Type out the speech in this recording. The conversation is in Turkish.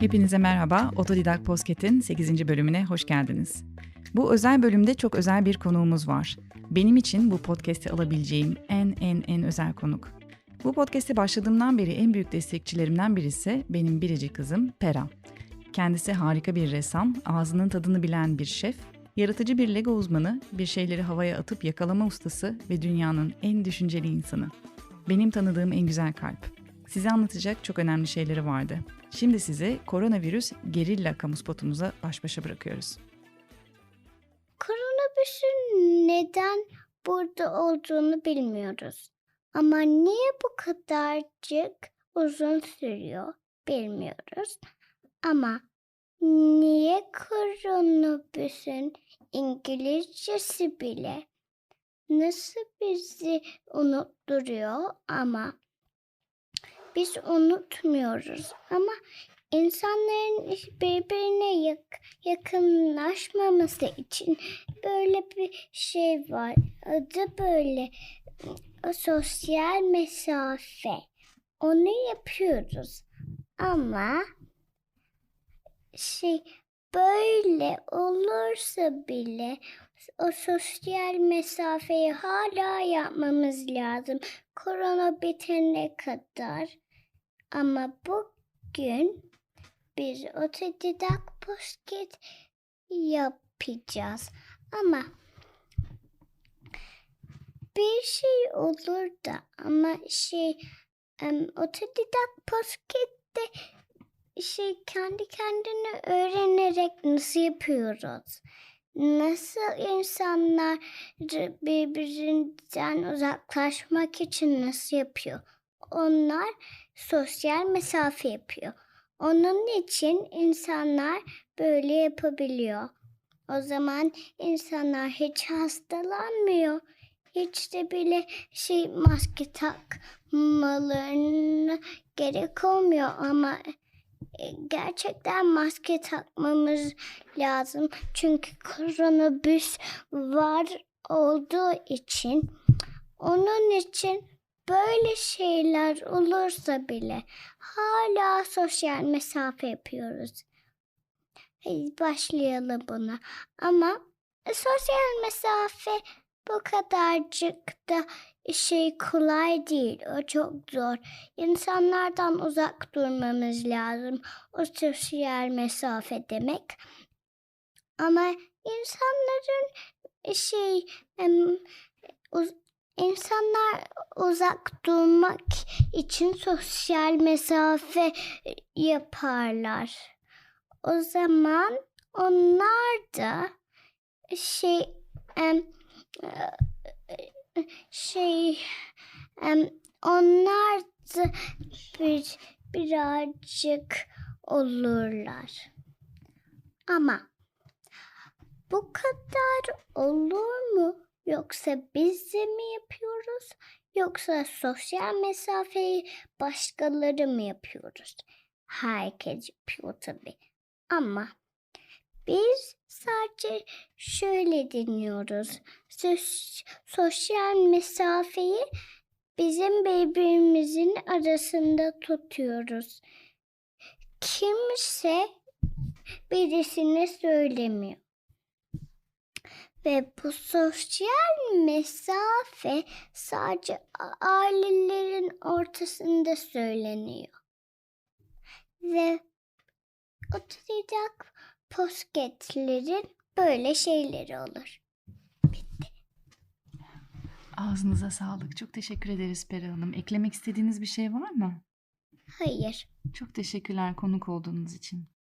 Hepinize merhaba. Otodidak Posket'in 8. bölümüne hoş geldiniz. Bu özel bölümde çok özel bir konuğumuz var. Benim için bu podcast'i alabileceğim en en en özel konuk. Bu podcast'e başladığımdan beri en büyük destekçilerimden birisi benim biricik kızım Pera. Kendisi harika bir ressam, ağzının tadını bilen bir şef, yaratıcı bir Lego uzmanı, bir şeyleri havaya atıp yakalama ustası ve dünyanın en düşünceli insanı. Benim tanıdığım en güzel kalp. Size anlatacak çok önemli şeyleri vardı. Şimdi sizi koronavirüs gerilla kamu spotumuza baş başa bırakıyoruz. Koronavirüsün neden burada olduğunu bilmiyoruz. Ama niye bu kadarcık uzun sürüyor bilmiyoruz. Ama niye koronavirüsün İngilizcesi bile nasıl bizi unutturuyor ama biz unutmuyoruz. Ama insanların birbirine yak- yakınlaşmaması için böyle bir şey var. Adı böyle sosyal mesafe. Onu yapıyoruz. Ama şey böyle olursa bile o sosyal mesafeyi hala yapmamız lazım. Korona bitene kadar. Ama bugün biz otodidak posket yapacağız. Ama bir şey olur da ama şey em, otodidak poskette şey kendi kendine öğrenerek nasıl yapıyoruz? Nasıl insanlar birbirinden uzaklaşmak için nasıl yapıyor? Onlar sosyal mesafe yapıyor. Onun için insanlar böyle yapabiliyor. O zaman insanlar hiç hastalanmıyor. Hiç de bile şey maske takmalarına gerek olmuyor ama e, gerçekten maske takmamız lazım. Çünkü koronavirüs var olduğu için onun için böyle şeyler olursa bile hala sosyal mesafe yapıyoruz. Başlayalım buna. Ama sosyal mesafe bu kadarcık da şey kolay değil. O çok zor. İnsanlardan uzak durmamız lazım. O sosyal mesafe demek. Ama insanların şey insanlar uzak durmak için sosyal mesafe yaparlar. O zaman onlar da şey şey onlar da bir, birazcık olurlar. Ama bu kadar olur mu? Yoksa biz de mi yapıyoruz? Yoksa sosyal mesafeyi başkaları mı yapıyoruz? Herkes yapıyor tabii. Ama biz sadece şöyle dinliyoruz. Sos- sosyal mesafeyi bizim birbirimizin arasında tutuyoruz. Kimse birisine söylemiyor. Ve bu sosyal mesafe sadece ailelerin ortasında söyleniyor. Ve otodidak posketlerin böyle şeyleri olur. Ağzınıza sağlık. Çok teşekkür ederiz Pera Hanım. Eklemek istediğiniz bir şey var mı? Hayır. Çok teşekkürler konuk olduğunuz için.